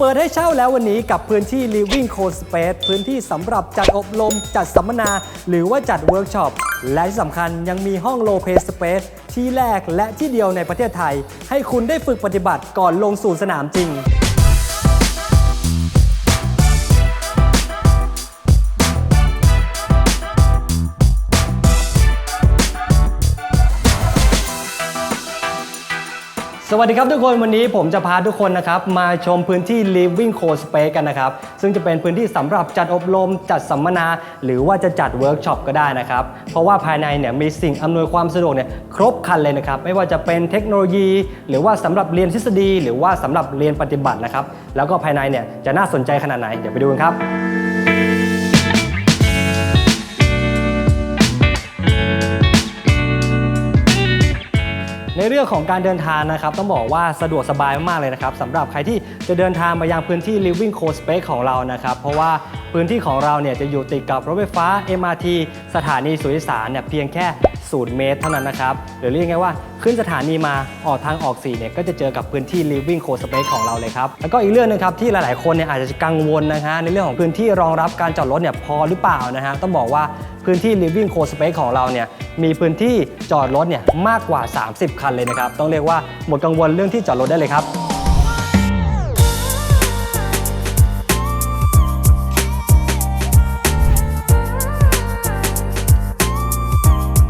เปิดให้เช่าแล้ววันนี้กับพื้นที่ Living Co Space พื้นที่สำหรับจัดอบรม จัดสัมมนา หรือว่าจัดเวิร์กช็อป และที่สำคัญยังมีห้อง Low Pay Space ที่แรกและที่เดียวในประเทศไทย ให้คุณได้ฝึกปฏิบัติก่อนลงสู่สนามจริง สวัสดีครับทุกคนวันนี้ผมจะพาทุกคนนะครับมาชมพื้นที่ Living Co Space กันนะครับ ซึ่งจะเป็นพื้นที่สำหรับจัดอบรม จัดสัมมนา หรือว่าจะจัดเวิร์กช็อปก็ได้นะครับ เพราะว่าภายในเนี่ยมีสิ่งอำนวยความสะดวกเนี่ยครบครันเลยนะครับ ไม่ว่าจะเป็นเทคโนโลยี หรือว่าสำหรับเรียนทฤษฎี หรือว่าสำหรับเรียนปฏิบัตินะครับ แล้วก็ภายในเนี่ยจะน่าสนใจขนาดไหนเดี๋ยวไปดูกันครับ ในเรื่องของการเดินทางนะครับต้องบอกว่าสะดวกสบายมากๆเลยนะครับสำหรับใครที่จะเดินทางมายังพื้นที่ Living Co Space ของเรานะครับเพราะว่าพื้นที่ของเราเนี่ยจะอยู่ติดกับรถไฟฟ้า MRT สถานีสุริสารเนี่ยเพียงแค่ 0 เมตรเท่านั้นนะครับ หรือเรียกง่ายว่าขึ้นสถานีมาออกทางออก4เนี่ยก็จะเจอกับพื้นที่ Living Co Space ของเราเลยครับ แล้วก็อีกเรื่องหนึงครับที่หลาย ๆ คนเนี่ยอาจจะกังวลนะฮะในเรื่องของพื้นที่รองรับการจอดรถเนี่ยพอหรือเปล่านะฮะต้องบอกว่าพื้นที่ Living Co Space ของเราเนี่ยมีพื้นที่จอดรถเนี่ยมากกว่า 30 คันเลยนะครับต้องเรียกว่าหมดกังวลเรื่องที่จอดรถได้เลยครับ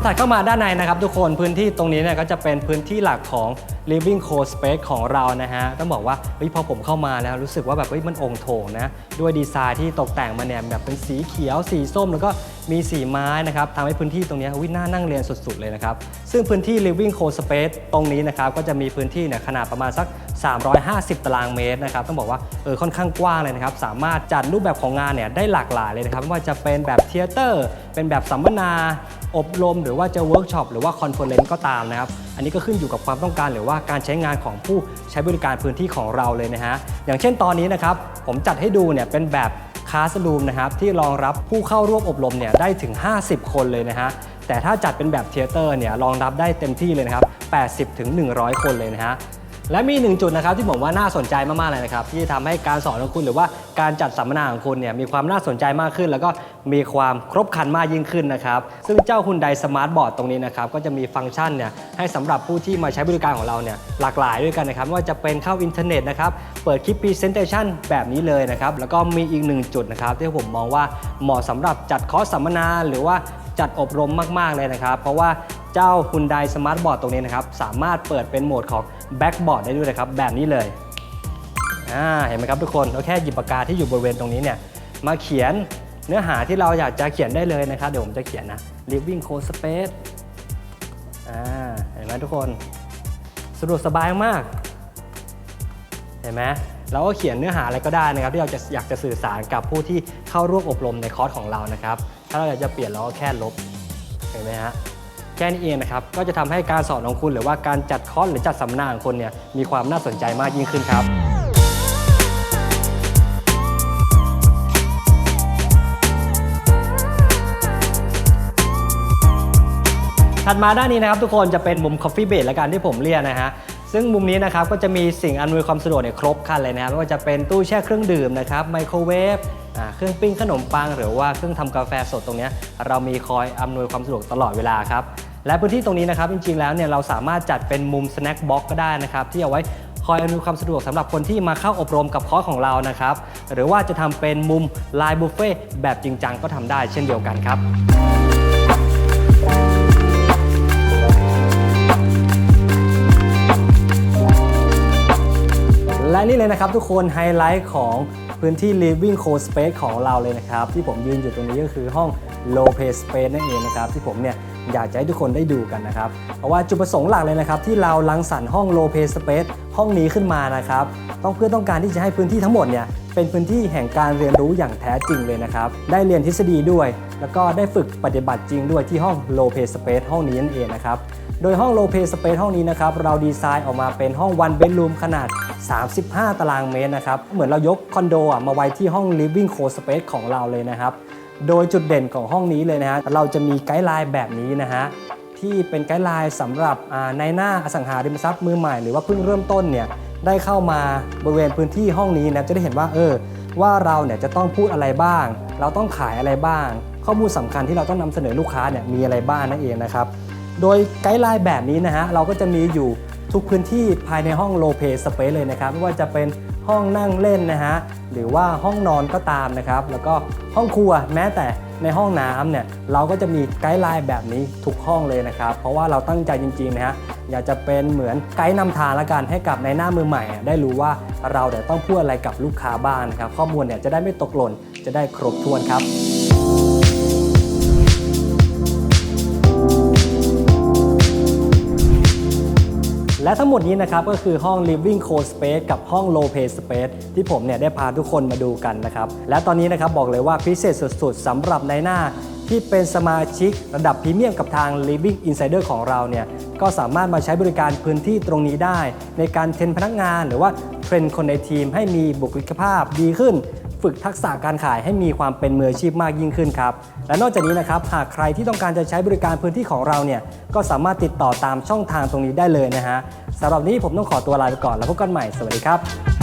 ถัดเข้ามาด้านในนะครับทุกคนพื้นที่ตรงนี้เนี่ยก็จะเป็นพื้นที่หลักของ Living Co Space ของเรานะฮะต้องบอกว่าเฮ้ยพอผมเข้ามาแล้วรู้สึกว่าแบบเฮ้ยมันองค์โถงนะด้วยดีไซน์ที่ตกแต่งมาเนี่ยแบบเป็นสีเขียวสีส้มแล้วก็ มีสีไม้นะครับทำให้พื้นที่ตรงนี้ยอุ๊ยน่านั่งเรียนสุด ๆ เลยนะครับ ซึ่งพื้นที่ Living Co Space ตรงนี้นะครับ ก็จะมีพื้นที่เนี่ยขนาดประมาณสัก 350 ตารางเมตรนะครับ ต้องบอกว่าเออค่อนข้างกว้างเลยนะครับ สามารถจัดรูปแบบของงานเนี่ยได้หลากหลายเลยนะครับไม่ว่าจะเป็นแบบเทเตอร์ เป็นแบบสัมมนา อบรม หรือว่าจะเวิร์กช็อปหรือว่าคอนเฟอเรนซ์ก็ตามนะครับ อันนี้ก็ขึ้นอยู่กับความต้องการหรือว่าการใช้งานของผู้ใช้บริการพื้นที่ของเราเลยนะฮะอย่างเช่นตอนนี้นะครับผมจัดให้ดูเนี่ยเป็นแบบ คาสรูมนะครับที่รองรับผู้เข้าร่วมอบรมเนี่ยได้ถึง 50 คนเลยนะฮะแต่ถ้าจัดเป็นแบบเทเตอร์เนี่ยรองรับได้เต็มที่เลยนะครับ80ถึง100 คนเลยนะฮะ และมีหนึ่งจุดนะครับที่ผมว่าน่าสนใจมากๆเลยนะครับที่ทำให้การสอนของคุณหรือว่าการจัดสัมมนาของคุณเนี่ยมีความน่าสนใจมากขึ้น แล้วก็มีความครบครันมากยิ่งขึ้นนะครับซึ่งเจ้าคุณไดสมาร์ทบอร์ดตรงนี้นะครับก็จะมีฟังก์ชันเนี่ยให้สำหรับผู้ที่มาใช้บริการของเราเนี่ยหลากหลายด้วยกันนะครับว่าจะเป็นเข้าอินเทอร์เน็ตนะครับเปิดคลิปพรีเซนเตชันแบบนี้เลยนะครับแล้วก็มีอีกหนึ่งจุดนะครับที่ผมมองว่าเหมาะสำหรับจัดคอร์สสัมมนาหรือว่าจัดอบรมมาก ๆ เลยนะครับ เพราะว่า เจ้า Hyundai Smart Board ตรงนี้นะครับ สามารถเปิดเป็นโหมดของ Backboard ได้ด้วยนะครับ แบบนี้เลยอ่าเห็นไหมครับทุกคนเราแค่หยิบปากกาที่อยู่บริเวณตรงนี้เนี่ยมาเขียนเนื้อหาที่เราอยากจะเขียนได้เลยนะครับ เดี๋ยวผมจะเขียนนะ Living Co Space อ่าเห็นไหมทุกคนสะดวกสบายมาก เห็นไหมเราก็เขียนเนื้อหาอะไรก็ได้นะครับ ที่เราจะอยากจะสื่อสารกับผู้ที่เข้าร่วมอบรมในคอร์สของเรานะครับ ถ้าเราอยากจะเปลี่ยนเราก็แค่ลบ เห็นไหมฮะ แค่นี้เองนะครับ ก็จะทำให้การสอนของคุณ หรือว่าการจัดคอร์สหรือจัดสัมมนาของคุณเนี่ยมีความน่าสนใจมากยิ่งขึ้นครับถัดมาด้านนี้นะครับทุกคนจะเป็นมุม Coffee b a t และการที่ผมเรียกนะฮะซึ่งมุมนี้นะครับก็จะมีสิ่งอำนวยความสะดวกเนี่ยครบครันเลยนะครับไม่ว่าจะเป็นตู้แช่เครื่องดื่มนะครับไมโครเวฟเครื่องปิ้งขนมปัง หรือว่าเครื่องทำกาแฟสดตรงนี้เรามีคอยอำนวยความสะดวกตลอดเวลาครับ และพื้นที่ตรงนี้นะครับจริงๆแล้วเนี่ยเราสามารถจัดเป็นมุมสแน็คบ็อกก็ได้นะครับที่เอาไว้คอยอำนวยความสะดวกสำหรับคนที่มาเข้าอบรมกับคอร์สของเรานะครับ หรือว่าจะทำเป็นมุมไลน์บุฟเฟ่แบบจริงจังก็ทำได้เช่นเดียวกันครับและนี่เลยนะครับทุกคนไฮไลท์ของพื้นที่ Living Co Space ของเราเลยนะครับ ที่ผมยืนอยู่ตรงนี้ก็คือห้อง Low Pay Space นั่นเองนะครับ ที่ผมเนี่ย อยากจะให้ทุกคนได้ดูกันนะครับ เพราะว่าจุดประสงค์หลักเลยนะครับ ที่เราลังสรรค์ห้อง Low Pay Space ห้องนี้ขึ้นมานะครับ ต้องเพื่อต้องการที่จะให้พื้นที่ทั้งหมดเนี่ยเป็นพื้นที่แห่งการเรียนรู้อย่างแท้จริงเลยนะครับ ได้เรียนทฤษฎีด้วย แล้วก็ได้ฝึกปฏิบัติจริงด้วยที่ห้อง Low Pay Space ห้องนี้นั่นเองนะครับโดยห้อง Low Pay Space ห้องนี้นะครับเราดีไซน์ออกมาเป็นห้อง One Bedroom ขนาด 35 ตารางเมตรนะครับ เหมือนเรายกคอนโดมาไว้ที่ห้อง Living Co Space ของเราเลยนะครับ โดยจุดเด่นของห้องนี้เลยนะฮะเราจะมีไกด์ไลน์แบบนี้นะฮะที่เป็นไกด์ไลน์สำหรับอ่าในหน้าอสังหาริมทรัพย์มือใหม่หรือว่าเพิ่งเริ่มต้นเนี่ยได้เข้ามาบริเวณพื้นที่ห้องนี้นะจะได้เห็นว่าเออว่าเราเนี่ยจะต้องพูดอะไรบ้าง เราต้องขายอะไรบ้าง ข้อมูลสำคัญที่เราต้องนำเสนอลูกค้าเนี่ยมีอะไรบ้างนั่นเองนะครับ โดยไกด์ไลน์แบบนี้นะฮะเราก็จะมีอยู่ทุกพื้นที่ภายในห้องโลเ s สเปซเลยนะครับไม่ว่าจะเป็น ห้องนั่งเล่นนะฮะหรือว่าห้องนอนก็ตามนะครับ แล้วก็ห้องครัวแม้แต่ในห้องน้ำเนี่ยเราก็จะมีไกด์ไลน์แบบนี้ทุกห้องเลยนะครับ เพราะว่าเราตั้งใจจริงๆนะฮะอยากจะเป็นเหมือนไกด์นำทางละกันให้กับในหน้ามือใหม่ ได้รู้ว่าเราเดี๋ยวต้องพูดอะไรกับลูกค้าบ้างนะครับ ข้อมูลเนี่ยจะได้ไม่ตกหล่นจะได้ครบถ้วนครับ และทั้งหมดนี้นะครับก็คือห้อง Living Co Space กับห้อง Low Pay Space ที่ผมเนี่ยได้พาทุกคนมาดูกันนะครับและตอนนี้นะครับบอกเลยว่าพิเศษสุดๆสำหรับในหน้าที่เป็นสมาชิกระดับพรีเมียมกับทาง Living Insider ของเราเนี่ยก็สามารถมาใช้บริการพื้นที่ตรงนี้ได้ ในการเทรนพนักงาน หรือว่าเทรนคนในทีมให้มีบุคลิกภาพดีขึ้น ฝึกทักษะการขายให้มีความเป็นมืออาชีพมากยิ่งขึ้นครับ และนอกจากนี้นะครับหากใครที่ต้องการจะใช้บริการพื้นที่ของเราเนี่ยก็สามารถติดต่อตามช่องทางตรงนี้ได้เลยนะฮะสำหรับนนี้ผมต้องขอตัวลาไปก่อนแล้วพบกันใหม่สวัสดีครับ